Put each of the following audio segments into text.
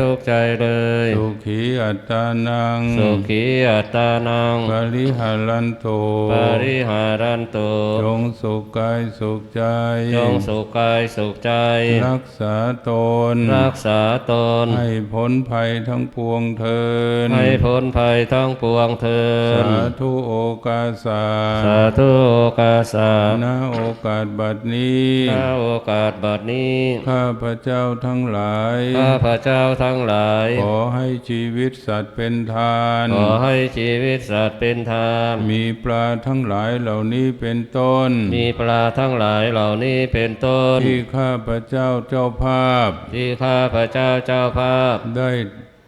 ทุกข์ใจเลย สุขีอัตตานัง สุขีอัตตานัง ปริหารันโตปริหารันตุจงสุขกายสุขใจ จงสุขกายสุขใจ รักษาตน รักษาตน ให้พ้นภัยทั้งปวงเทิน ให้พ้นภัยทั้งปวงเทิน สาธุโอกาสาสาธุโอกาสาณโอกาสบัดนี้ข้าโอกาสบัดนี้ ข้าพระเจ้าทั้งหลาย ข้าพระเจ้าทั้งหลาย ขอให้ชีวิตสัตว์เป็นทาน ขอให้ชีวิตสัตว์เป็นธรรมมีปลาทั้งหลายเหล่านี้เป็นต้น มีปลาทั้งหลายเหล่านี้เป็นต้น ที่ข้าพระเจ้าเจ้าภาพ ที่ข้าพระเจ้าเจ้าภาพ ได้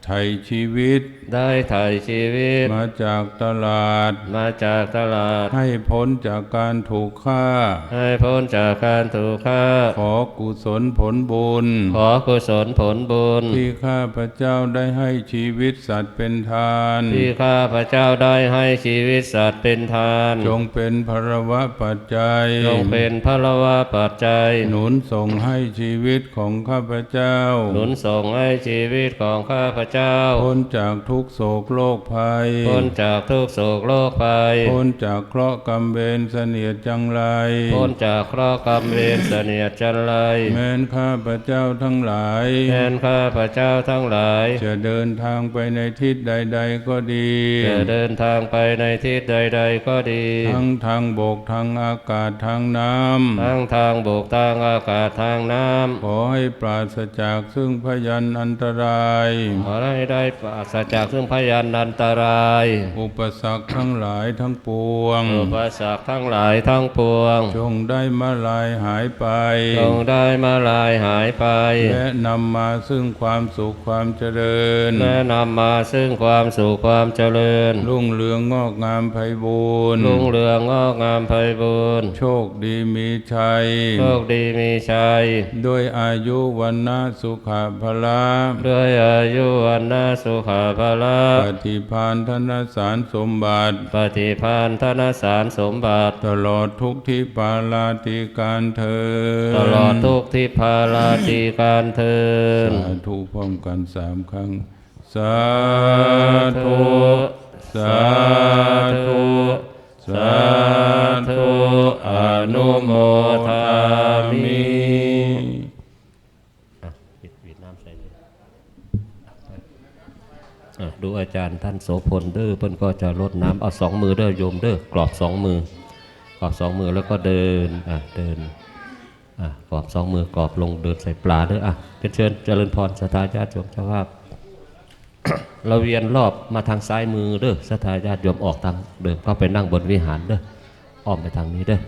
ไถ่ชีวิต ได้ไถ่ชีวิต มาจากตลาด มาจากตลาด ให้พ้นจากการถูกฆ่า ให้พ้นจากการถูกฆ่า ขอกุศลผลบุญ ขอกุศลผลบุญ ที่ข้าพระเจ้าได้ให้ชีวิตสัตว์เป็นทาน ที่ข้าพระเจ้าได้ให้ชีวิตสัตว์เป็นทาน จงเป็นพรวะปัจจัย จงเป็นพระวาปัจจัย หนุนส่งให้ชีวิตของข้าพเจ้า หนุนส่งให้ชีวิตของข้าพระเจ้า พ้นจากทุกโศกโรคภัย พ้นจากทุกโศกโรคภัย พ้นจากเคราะห์กรรมเวรเสนียดจังไร พ้นจากเคราะห์กรรมเวรเสนียดจันไรแม้นข้าพเจ้าทั้งหลายแทนข้าพระเจ้าทั้งหลาย จะเดินทางไปในทิศใด ๆ ก็ดี จะเดินทางไปในทิศใด ๆ ก็ดี ทั้งทางบกทางอากาศทางน้ำทั้งทางบกทางอากาศทางน้ำขอให้ปราศจากซึ่งพยันอันตรายขอให้ได้ปราศจากซึ่งพยานอันตราย อุปสรรคทั้งหลายทั้งปวง อุปสรรคทั้งหลายทั้งปวง จงได้มาลายหายไป จงได้มาลายหายไป และนำมาซึ่งความสุขความเจริญ และนำมาซึ่งความสุขความเจริญ รุ่งเรืองงอกงามไพบูรณ์รุ่งเรืองงอกงามไพบูรณ์ โชคดีมีชัย โชคดีมีชัย ด้วยอายุวันนะสุขภละด้วยอายุวันนาสุขาภาละปฏิพานธนสารสมบัติ ปฏิพานธนสารสมบัติ ตลอดทุกที่ปาลาติการเธอญตลอดทุกที่พาลาตีการเทินสาธุพร้อมกันสามครั้ง สาธุสาธุสาธุอนุโมทามิ ปิดปิดน้ำใส่เลยอะ ดูอาจารย์ท่านโสพลเด้อเพิ่นก็จะลดน้ำเอาสองมือเด้อโยมเด้อกรอบสองมือกรอบสองมือแล้วก็เดินอะเดินอะกรอบสองมือกรอบลงเดินใส่ปลาเด้ออะเป็นเชิญเจริญพรสถาญาติโยมเจ้าภาพเราเวียนรอบมาทางซ้ายมือเด้อสถาญาติโยมออกทางเดิมก็ไปนั่งบนวิหารเด้ออ้อมไปทางนี้เด้อ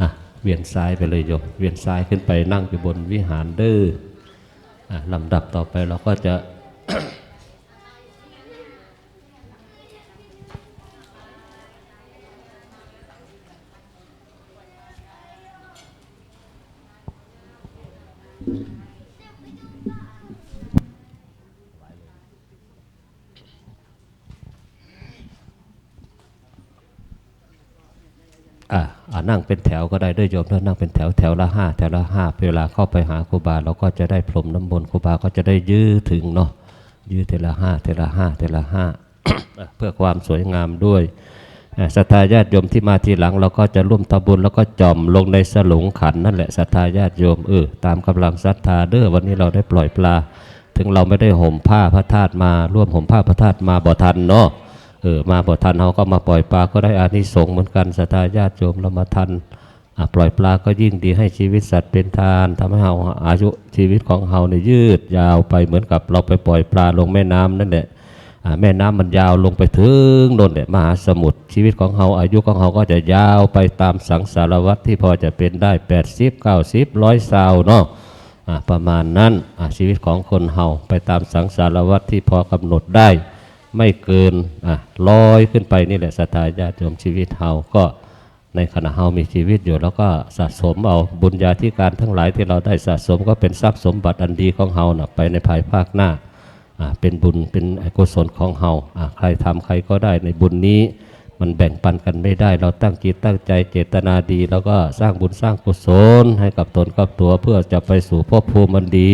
อะเวียนซ้ายไปเลยโยมเวียนซ้ายขึ้นไปนั่งอยู่บนวิหารเด้อ ลำดับต่อไปเราก็จะอะ นั่งเป็นแถวก็ได้ด้วยโยมถ้านั่งเป็นแถวแถวละห้าแถวละห้าเวลาเข้าไปหาครูบาเราก็จะได้พรมน้ำมนต์ครูบาก็จะได้ยื้อถึงเนาะยื้อเทละห้าเทละห้าเทละห้าเพื่อความสวยงามด้วยศรัทธาญาติโยมที่มาทีหลัง เราก็จะร่วมทำบุญแล้วก็จอมลงในสลุงขันนั่นแหละศรัทธาญาติโยมเออตามกำลังศรัทธาเด้อวันนี้เราได้ปล่อยปลา ถึงเราไม่ได้ห่มผ้าพระธาตุมาร่วมห่มผ้าพระธาตุมาบ่ทันเนาะ เออมาบ่ทันเขาก็มาปล่อยปลาก็ได้อานิสงส์เหมือนกันศรัทธาญาติโยมเรามาทันปล่อยปลาก็ยิ่งดีให้ชีวิตสัตว์เป็นทานทำให้เราอายุชีวิตของเราเนี่ยยืดยาวไปเหมือนกับเราไปปล่อยปลาลงแม่น้ำนั่นแหละแม่น้ำมันยาวลงไปถึงโน่นแหละมหาสมุทรชีวิตของเราอายุของเราก็จะยาวไปตามสังสารวัฏที่พอจะเป็นได้ 80 90ร้อยสาวเนาะอะประมาณนั้นชีวิตของคนเฮาไปตามสังสารวัฏที่พอกำหนดได้ ไม่เกินอะลอยขึ้นไปนี่แหละสถาญาติโยมชีวิตเฮาก็ในขณะเฮามีชีวิตอยู่ แล้วก็สะสมเอาบุญญาธิการทั้งหลายที่เราได้สะสมก็เป็นทรัพย์สมบัติอันดีของเฮานะไปในภายภาคหน้าอะเป็นบุญเป็นกุศลของเฮาอะใครทำใครก็ได้ในบุญนี้มันแบ่งปันกันไม่ได้ เราตั้งจิตตั้งใจเจตนาดี แล้วก็สร้างบุญสร้างกุศลให้กับตนกับตัวเพื่อจะไปสู่ภพภูมิมันดี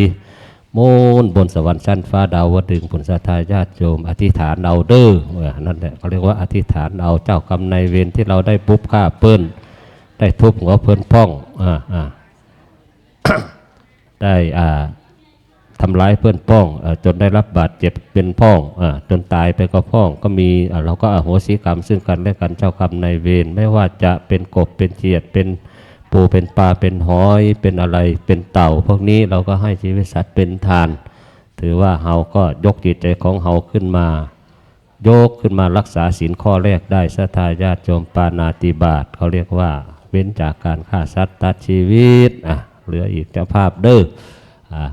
มูนบนสวรรค์ชั้นฟ้าดาวดึงผลสัทธาญาติโยม อธิษฐานเอาเด้อนั่นแหละเขาเรียกว่าอธิษฐานเอาเจ้ากรรมนายเวรที่เราได้ปุ๊บฆ่าเปิ้นได้ทุบหัวเพิ่นพ่องอ่าอ่าได้อ่าทำร้ายเพื่อนพ้องจนได้รับบาดเจ็บเป็นพ้องอจนตายไปก็พ้องก็มีเราก็อโหสิกรรมซึ่งกันและกันเจ้ากรรมนายเวรไม่ว่าจะเป็นกบเป็นเจียดเป็น ปูเป็นปลาเป็นหอยเป็นอะไรเป็นเต่า พวกนี้เราก็ให้ชีวิตสัตว์เป็นทาน ถือว่าเฮาก็ยกจิตใจของเฮาขึ้นมา ยกขึ้นมารักษาศีลข้อแรกได้สัทธาญาติโยมปานาติบาตเขาเรียกว่า เว้นจากการฆ่าสัตว์ตัดชีวิตอะเหลืออีกเจ้าภาพเด้ออะ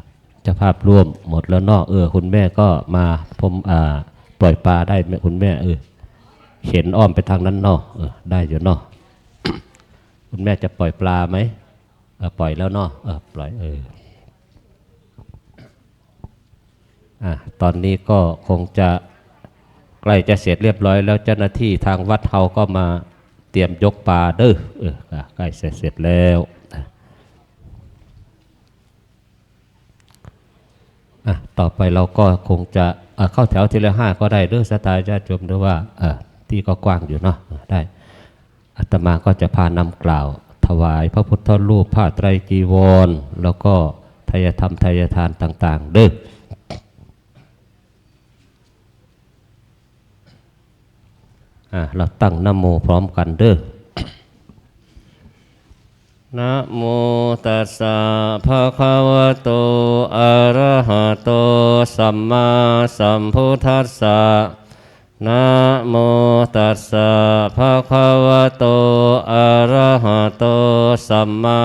เจ้าภาพร่วมหมดแล้วนอกเออคุณแม่ก็มาผมอ่าปล่อยปลาได้ไหมคุณแม่เออเข็นอ้อมไปทางนั้นนอกเออได้อยู่นอก คุณแม่จะปล่อยปลาไหมเออปล่อยแล้วเนอกเออปล่อยเอออะตอนนี้ก็คงจะใกล้จะเสร็จเรียบร้อย แล้วเจ้าหน้าที่ทางวัดเฮาก็มาเตรียมยกปลาเด้อเออใกล้เสร็จเสร็จแล้วอะต่อไปเราก็คงจะะเข้าแถวทีละห้าก็ได้เด้อสไตล์ญาติโยมด้วยว่าที่ก็กว้างอยู่เนาะได้ อาตมาก็จะพานำกล่าว ถวายพระพุทธรูปผ้าไตรจีวร แล้วก็ทายธรรมทายทานต่าง ๆ เด้อเราตั้งนโมพร้อมกันเด้อนะโมตัสสะภะคะวะโต อะระหะโต สัมมาสัมพุทธัสสะ นะโมตัสสะภะคะวะโต อะระหะโต สัมมา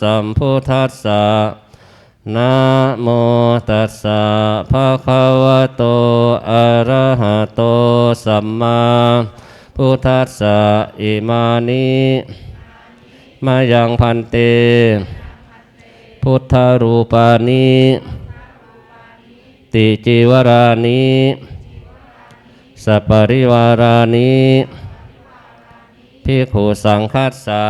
สัมพุทธัสสะนะโมตัสสะภะคะวะโต อะระหะโต สัมมาพุทธัสสะอิมานิมายังพันเต พุทธรูปานิติจิวรานิ สัปปริวารานิพิขุสังคัสสะ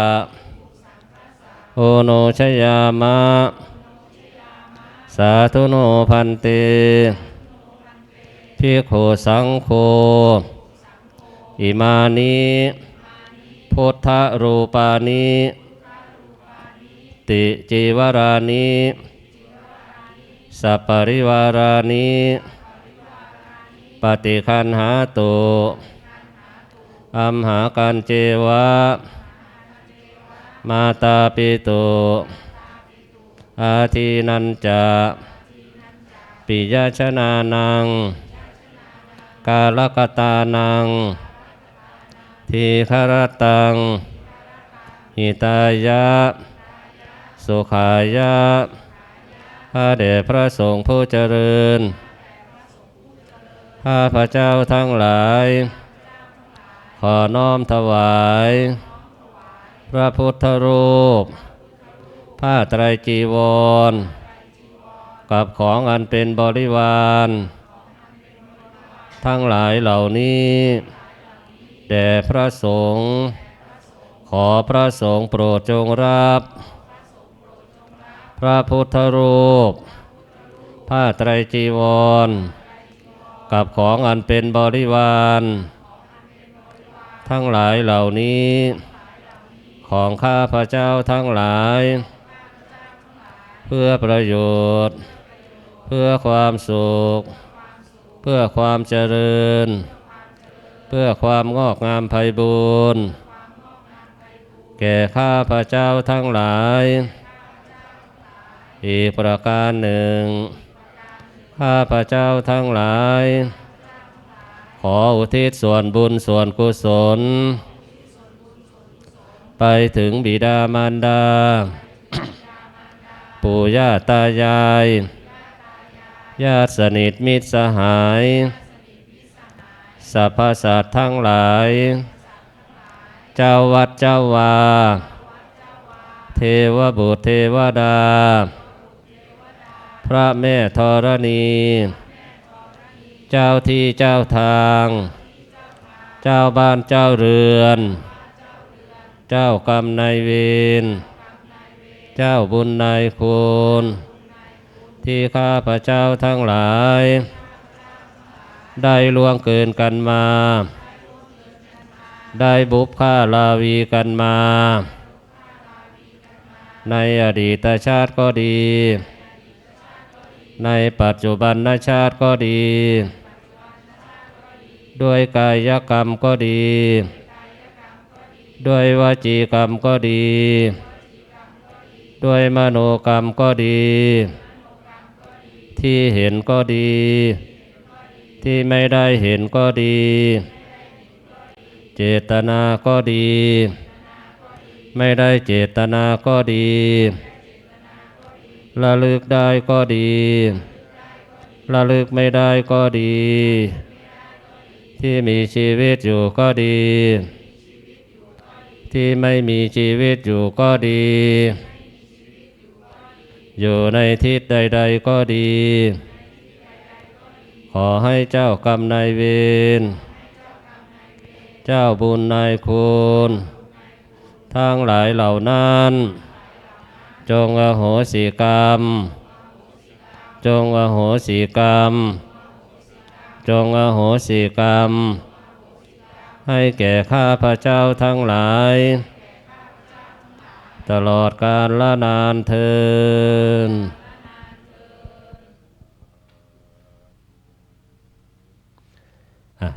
โอโนชยามะ สาธุโนพันเตพิขุสังโฆอิมานิพุทธรูปานิติจิวรานิสัปปริวารานิ ปฏิคันหาตุอัมหากันเจวะ มาตาปิตุอาทินันจะปิยชนานัง กาลกตานัง ทีคารตัง หิตายะ สุขายะพระเดชพระสงฆ์ผู้เจริญ ข้าพระเจ้าทั้งหลาย ขอน้อมถวาย พระพุทธรูป ผ้าไตรจีวร กับของอันเป็นบริวาร ทั้งหลายเหล่านี้ แด่พระสงฆ์ขอพระสงฆ์โปรดจงรับ พระพุทธรูป ผ้าไตรจีวร กับของอันเป็นบริวาร ทั้งหลายเหล่านี้ ของข้าพระเจ้าทั้งหลาย เพื่อประโยชน์ เพื่อความสุข เพื่อความเจริญ เพื่อความงอกงามไพบูรณ์แก่ข้าพระเจ้าทั้งหลาย อีกประการหนึ่ง ข้าพระเจ้าทั้งหลาย ขออุทิศส่วนบุญส่วนกุศล ไปถึงบิดามารดา ปู่ย่าตายาย ญาติสนิทมิตรสหายสรรพสัตว์ทั้งหลาย เจ้าวัดเจ้าวา เทวบุตรเทวดา พระแม่ธรณี เจ้าที่เจ้าทาง เจ้าบ้านเจ้าเรือน เจ้ากรรมนายเวร เจ้าบุญนายคุณที่ข้าพระเจ้าทั้งหลาย ได้ล่วงเกินกันมา ได้บุพค่าลาวีกันมา ในอดีตชาติก็ดี ในปัจจุบันชาติก็ดี ด้วยกายกรรมก็ดี ด้วยวจีกรรมก็ดี ด้วยมโนกรรมก็ดี ที่เห็นก็ดี ที่ไม่ได้เห็นก็ดี เจตนาก็ดี ไม่ได้เจตนาก็ดี ระลึกได้ก็ดี ระลึกไม่ได้ก็ดี ที่มีชีวิตอยู่ก็ดี ที่ไม่มีชีวิตอยู่ก็ดี อยู่ในทิศใด ๆ ก็ดี ขอให้เจ้ากรรมนายเวร เจ้าบุญนายคุณ ทั้งหลายเหล่านั้น จงอโหสิกรรม จงอโหสิกรรม จงอโหสิกรรม ให้แก่ข้าพระเจ้าทั้งหลาย ตลอดกาลละนานเทิน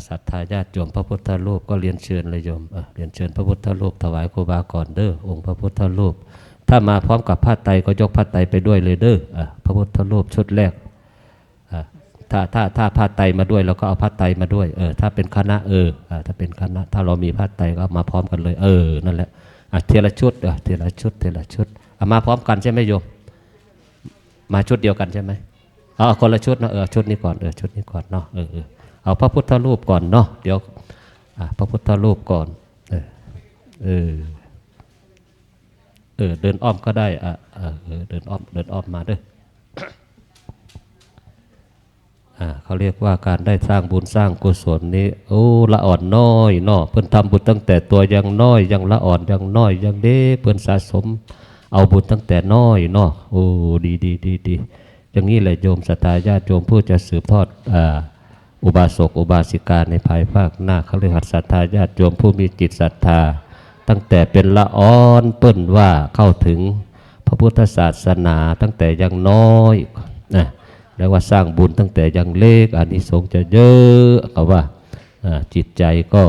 ศรัทธาญาติโยมพระพุทธรูปก็เรียนเชิญเลยโยมเออเรียนเชิญพระพุทธรูปถวายครูบาก่อนเด้อองค์พระพุทธรูป ถ้ามาพร้อมกับผ้าไตรก็ยกผ้าไตรไปด้วยเลยเด้ออพระพุทธรูปชุดแรกถ้าถ้าถ้าผ้าไตรมาด้วยเราก็เอาผ้าไตรมาด้วยเออถ้าเป็นคณะเออถ้าเป็นคณะถ้าเรามีผ้าไตรก็มาพร้อมกันเลย เออนั่นแหละอะเทละชุดอะเทละชุดเทละชุดเอามาพร้อมกันใช่ไหมโยม มาชุดเดียวกันใช่ไหมเอาคนละชุดเนาะเออชุดนี้ก่อนเออชุดนี้ก่อนเนาะเออเออเอาพระพุทธรูปก่อนเนาะเดี๋ยวพระพุทธรูปก่อน เออเออ เออเดินอ้อมก็ได้อะเออเดินอ้อมเดินอ้อมมาเด้ออาเขาเรียกว่าการได้สร้างบุญสร้างกุศลนี้โอ้ละอ่อนน้อยเนาะเพิ่นทำบุญตั้งแต่ตัวยังน้อยยังละอ่อนยังน้อยยังเด้เพิ่นสะสม เอาบุญตั้งแต่น้อยเนาะโอ้ดีดีดีดีอย่างนี้แหละโยมสตาญาติโยมผู้จะสืบทอดอ่าอุบาสกอุบาสิกาในภายภาคหน้าเขาเรียกหัดศรัทธาญาติโยมผู้มีจิตศรัทธา ตั้งแต่เป็นละอ่อนเปิ้นว่าเข้าถึงพระพุทธศาสนาตั้งแต่ยังน้อยนะแล้วว่าสร้างบุญตั้งแต่ยังเล็กอานิสงส์จะเยอะเขาว่าจิตใจก็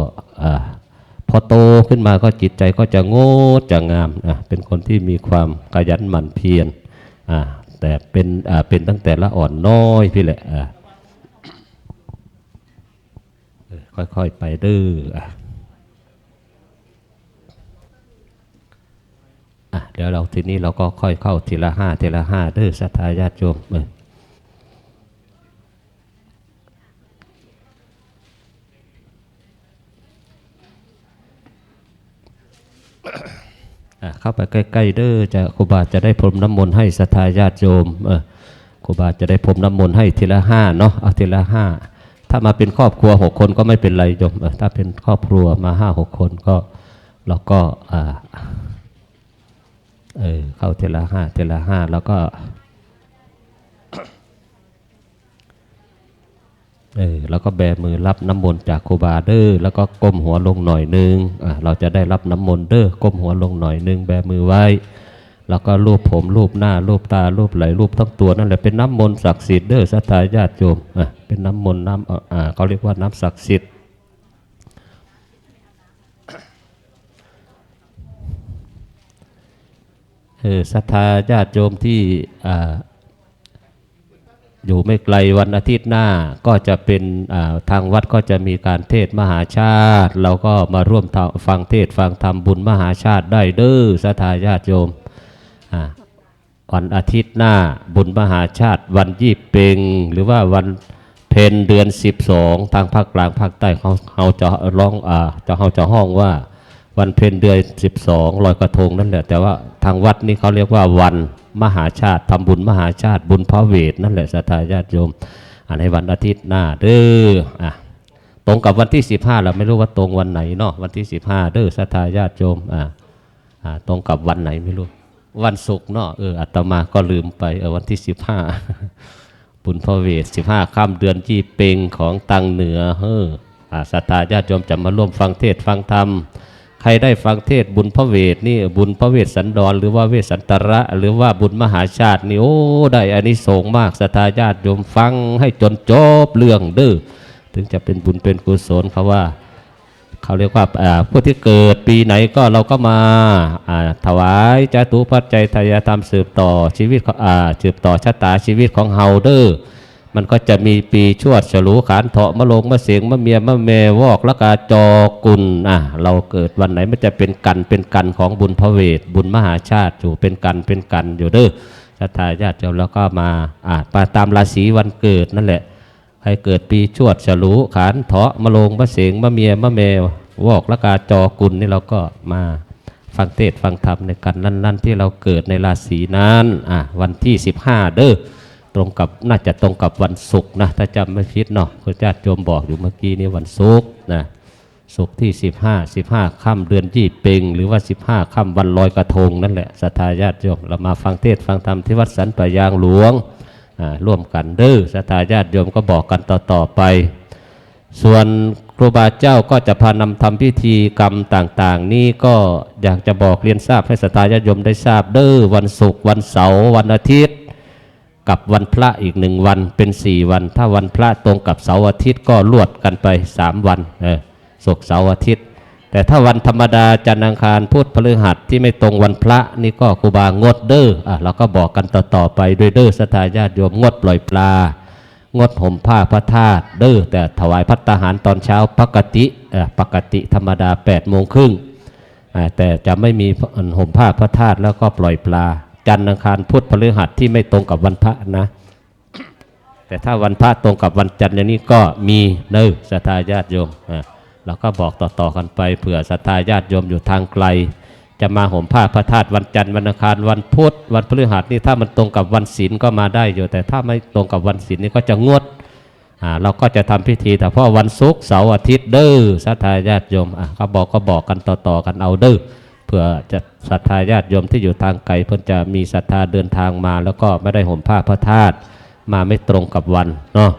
พอโตขึ้นมาก็จิตใจก็จะโง่จะงามอะเป็นคนที่มีความขยันหมั่นเพียรแต่เป็นเป็นตั้งแต่ละอ่อนน้อยพี่แหละค่อยๆไปเด้อ อะเดี๋ยวเราทีนี้เราก็ค่อยเข้าทีละห้าทีละห้าเด้อสัทธาญาติโยมเอออะเข้าไปใกล้ๆเด้อจะครูบาจะได้พรมน้ำมนต์ให้ศรัทธาญาติโยมเออครูบาจะได้พรมน้ำมนต์ให้ทีละห้าเนาะเอาทีละห้าถ้ามาเป็นครอบครัวหกคนก็ไม่เป็นไรโยมถ้าเป็นครอบครัวมาห้าหกคนก็เราก็อ่า เออเข้าเทละห้าเทละห้าแล้วก็เออแล้วก็แบมือรับน้ำมนต์จากครูบาเด้อแล้วก็ก้มหัวลงหน่อยนึงอะเราจะได้รับน้ำมนต์เด้อก้มหัวลงหน่อยนึงแบมือไว้ แล้วก็รูปผมรูปหน้ารูปตารูปไหลรูปทั้งตัวนั่นแหละเป็นน้ำมนต์ศักดิ์สิทธิ์เด้อสัทธาญาติโยมอะเป็นน้ำมนต์น้ำอ่าเขาเรียกว่าน้ำศักดิ์สิทธิ์เออ ศรัทธาญาติโยมที่ออยู่ไม่ไกลวันอาทิตย์หน้าก็จะเป็นทางวัดก็จะมีการเทศมหาชาติ เราก็มาร่วมฟังเทศฟังธรรมบุญมหาชาติได้เด้อสาธาญาติโยมวันอาทิตย์หน้าบุญมหาชาติ วันยี่เปงหรือว่าวันเพนเดือน 12 ทางภาคกลางภาคใต้เขาเขาจะร้องอ่าจะเขาจะห้องว่า วันเพ็ญเดือน12ลอยกระทงนั่นแหละ แต่ว่าทางวัดนี่เขาเรียกว่าวันมหาชาติทำบุญมหาชาติบุญพระเวทนั่นแหละสัทธาญาติโยมอันในวันอาทิตย์หน้าเด้ออะตรงกับวันที่ 15เราไม่รู้ว่าตรงวันไหนเนาะวันที่ 15 เด้อสัทธาญาติโยมอ่าอ่าตรงกับวันไหนไม่รู้ วันศุกร์เนาะเอออาตมาก็ลืมไปเออวันที่ 15 บุญพระเวท15ค่ำเดือนยี่เปงของตังเหนือเฮ้ออ่าสัทธาญาติโยมจะมาร่วมฟังเทศฟังธรรม ใครได้ฟังเทศบุญพระเวทนี่บุญพระเวทสันดร หรือว่าเวสสันตระ หรือว่าบุญมหาชาตินี่โอ้ได้อานิสงส์มากสัทธาญาติโยมฟังให้จนจบเรื่องเด้อถึงจะเป็นบุญเป็นกุศลเขาว่า เขาเรียกว่าผู้ที่เกิดปีไหนก็เราก็มาถวายจตุปัจจัยทายธรรมสืบต่อชีวิตสืบต่อชะตาชีวิตของเฮาเด้อ มันก็จะมีปีชวดฉลูขานเถาะมะลงมะเสียงมะเมียมะเมวอกละกาจอกุลอะเราเกิดวันไหนมันจะเป็นกันเป็นกันของบุญพระเวท บุญมหาชาติอยู่เป็นกันเป็นกันอยู่เด้อชะตาญาติโยมแล้วก็มาอ่าไปตามราศีวันเกิดนั่นแหละใครเกิดปีชวดฉลูขานเถาะมะโรงมะเสียงมะเมียมะเมวอกละกาจอกุลนี่เราก็มาฟังเทศฟังธรรมในกันนั้นๆที่เราเกิดในราศีนั้นอะวันที่ 15 เด้อ ตรงกับน่าจะตรงกับวันศุกร์นะถ้าจำไม่ผิดเนาะคุณญาติโยมบอกอยู่เมื่อกี้นี้วันศุกร์นะศุกร์ที่ 15 15ค่ำเดือนยี่เปงหรือว่า 15ค่ำวันลอยกระทงนั่นแหละศรัทธาญาติโยมเรามาฟังเทศฟังธรรมที่วัดสันปะยางหลวงอ่าร่วมกันเด้อสตาญาติโยมก็บอกกันต่อๆไป ส่วนครูบาเจ้าก็จะพานำทำพิธีกรรมต่างๆ นี่ก็อยากจะบอกเรียนทราบให้สตาญาติโยมได้ทราบเด้อวันศุกร์วันเสาร์วันอาทิตย์ กับวันพระอีกหนึ่งวันเป็นสี่วัน ถ้าวันพระตรงกับเสาร์อาทิตย์ก็ลวดกันไปสามวันเออศุกร์เสาร์อาทิตย์ แต่ถ้าวันธรรมดาจันทร์อังคารพุธพฤหัสที่ไม่ตรงวันพระนี่ก็ครูบางดเด้ออะเราก็บอกกันต่อๆไปด้วยเด้อสทธาญาติโยมงดปล่อยปลา งดห่มผ้าพระธาตุเด้อแต่ถวายพัตตาหารตอนเช้าปกติเอ่อปกติธรรมดา8ปดโมงครึ่งอ่าแต่จะไม่มีห่มผ้าพระธาตุแล้วก็ปล่อยปลา จันทร์อังคารพุธพฤหัสที่ไม่ตรงกับวันพระนะ แต่ถ้าวันพระตรงกับวันจันทร์อย่างนี้ก็มีเน้อศรัทธาญาติโยมอะเราก็บอกต่อๆกันไปเผื่อศรัทธาญาติโยมอยู่ทางไกล จะมาห่มผ้าพระธาตุวันจันทร์วันอังคารวันพุธวันพฤหัสนี่ถ้ามันตรงกับวันศีลก็มาได้อยู่ แต่ถ้าไม่ตรงกับวันศีลนี่ก็จะงดอ่าเราก็จะทำพิธีแต่พราะวันศุกร์เสาร์อาทิตย์เด้อศรัทธาญาติโยมอะก็บอกก็บอกกันต่อๆกันเอาเด้อ เผื่อจะศรัทธาญาติโยมที่อยู่ทางไกลเพื่อจะมีศรัทธาเดินทางมา แล้วก็ไม่ได้ห่มผ้าพระธาตุมาไม่ตรงกับวันเนาะ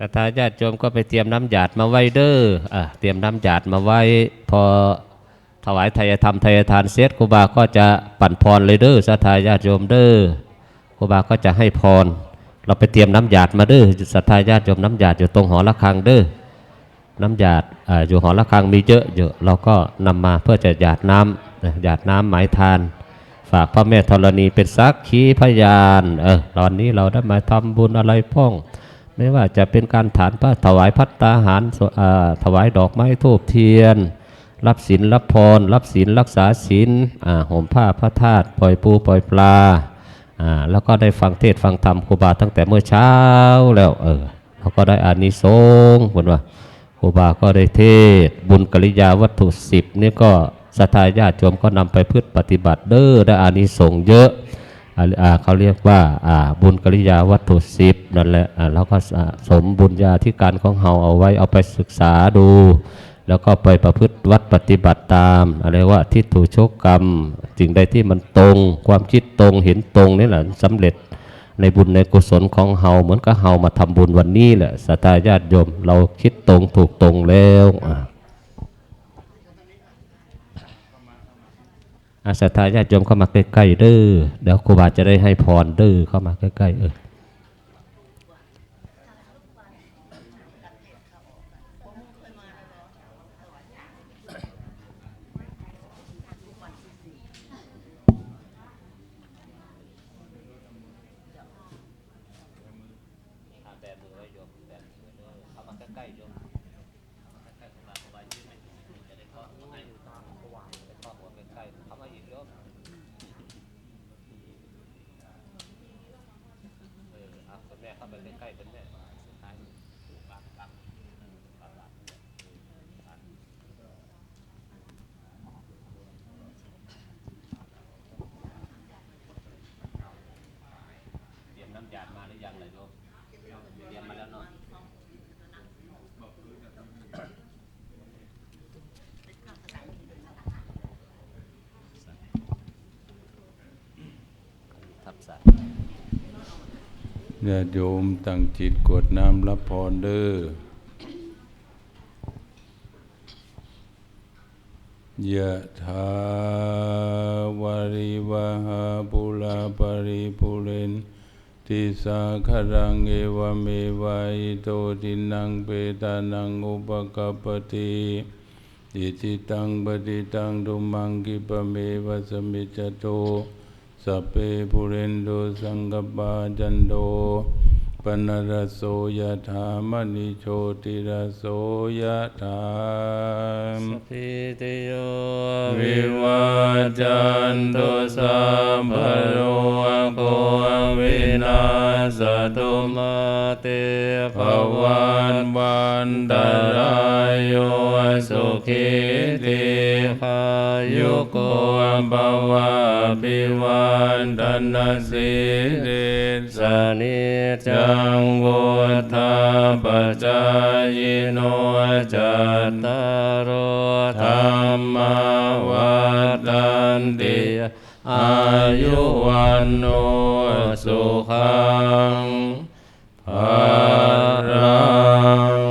ศรัทธาญาติโยมก็ไปเตรียมน้ำหยาดมาไว้เด้ออะเตรียมน้ำหยาดมาไว้ พอถวายทายธรรมทายทานเสร็จครูบาก็จะปั่นพรเลยเด้อศรัทธาญาติโยมเด้อครูบาก็จะให้พร เราไปเตรียมน้ำหยาดมาเด้อศรัทธาญาติโยมน้ำหยาดอยู่ตรงหอระฆังเด้อน้ำหยาดออยู่หอระฆังมีเยอะเยอะเราก็นำมาเพื่อจะหยาดน้ำหยาดน้ำหมายทาน ฝากพระแม่ธรณีเป็นสักขีพยานเออตอนนี้เราได้มาทำบุญอะไรพ่อง ไม่ว่าจะเป็นการฐานพระถวายพัตตาหารถวายดอกไม้ทูบเทียน รับศีลรับพร รับศีลรักษาศีลห่มผ้าพระธาตุปล่อยปูปล่อยปลาแล้วก็ได้ฟังเทศฟังธรรมครูบาตั้งแต่เมื่อเช้าแล้วเออเราก็ได้อานิสงส์บนว่าครูบาก็ได้เทศ บุญกิริยาวัตถุสิบนี่ก็ศรัทธาญาติโยมก็นำไปพืชปฏิบัติเด้อได้อานิสงส์เยอะ เขาเรียกว่าบุญกริยาวัตถุสิบนั่นแหละอ่าแล้วก็สมบุญญาธิการของเฮาเอาไว้เอาไปศึกษาดู แล้วก็ไปประพฤติวัดปฏิบัติตาม อะไรว่าทิฏฐุโชกกรรมสิ่งใดที่มันตรง ความคิดตรงเห็นตรงนี่แหละสำเร็จในบุญในกุศลของเฮาเหมือนกับเฮามาทำบุญวันนี้แหละสัตยาญาติโยมเราคิดตรงถูกตรงแล้ว อาอาศรัทธาญาติโยมเข้ามาใกล้ๆเด้อเดี๋ยวครูบาจะได้ให้พรเด้อเข้ามาใกล้ๆเออ เตรียมามาหรือยังเลยโยมเรียมมาแล้วเนาะทับใส่ญาติโยมตั้งจิตกวดน้ำรับพรเด้อยะถาวริวหาปุราปริปุเรน ติสาคารังเอวเมวายโตทินังเปตานังอุปกปปติอิจิตังปฏิตังดุมังกิปเมวะสมิจโตสัพเพปุเรนโดสังกปาจันโด ปนรสโสยถามณิโชติรสโสยถามพิติโยวิวาจันตุสัมภโรโควินาสตุมาเตภวันวันตรายโยสุขิติพายุยุโกโกภวะปิวันตนาสิริสนิจจังวุธาปจายโนจัตตารโรธรรมวัฏันติอายุวันโนสุขังภารัง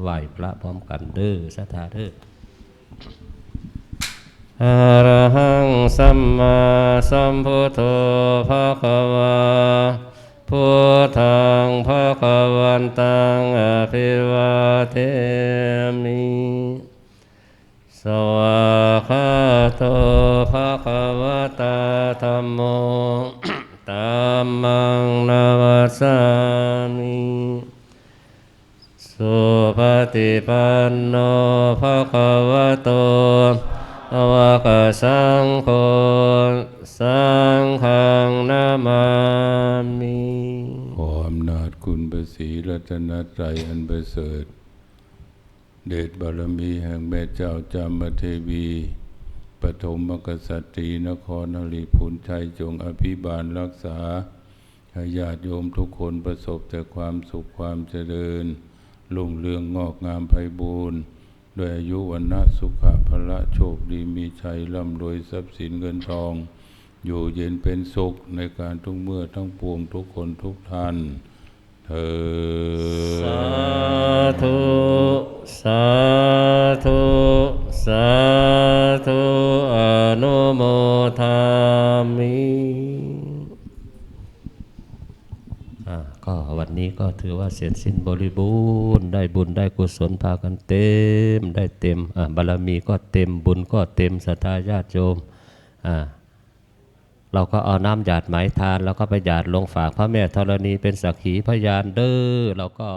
ไหวพระพร้อมกันเด้อสาธาเด้ออะระหังสัมมาสัมพุทโธภะคะวา พุทธังภะคะวันตังอภิวาเทมิสวากาโตภะคะวะตาธัมโมตัมมังนาวัสสามิสุปฏิปันโนภะคะวะโตอวะกสังโฆสังฆังนามา คุณประสีรัตนตรัยอันประเสริฐ เดชบารมีแห่งแม่เจ้าจามเทวีปฐมมกษัตรีนครนริพุนชัยจงอภิบาลรักษาให้ญาติโยมทุกคนประสบแต่ความสุขความเจริญรุ่งเรืองงอกงามไพบูรณ์ด้วยอายุวันนะสุขะพละโชคดีมีชัยร่ำรวยทรัพย์สินเงินทอง อยู่เย็นเป็นสุขในการทุกเมื่อทั้งปวงทุกคนทุกท่าน เธอสาธุสาธุสาธุอนุโมทามิอ่าก็วันนี้ก็ถือว่าเสร็จสิ้นบริบูรณ์ได้บุญได้กุศลพากันเต็ม ได้เต็มอ่าบารมีก็เต็มบุญก็เต็มศรัทธาญาติโยมอ่า เราก็เอาน้ำหยาดไหมทาน แล้วก็ไปหยาดลงฝากพระแม่ธรณีเป็นสักขีพยานเด้อเราก็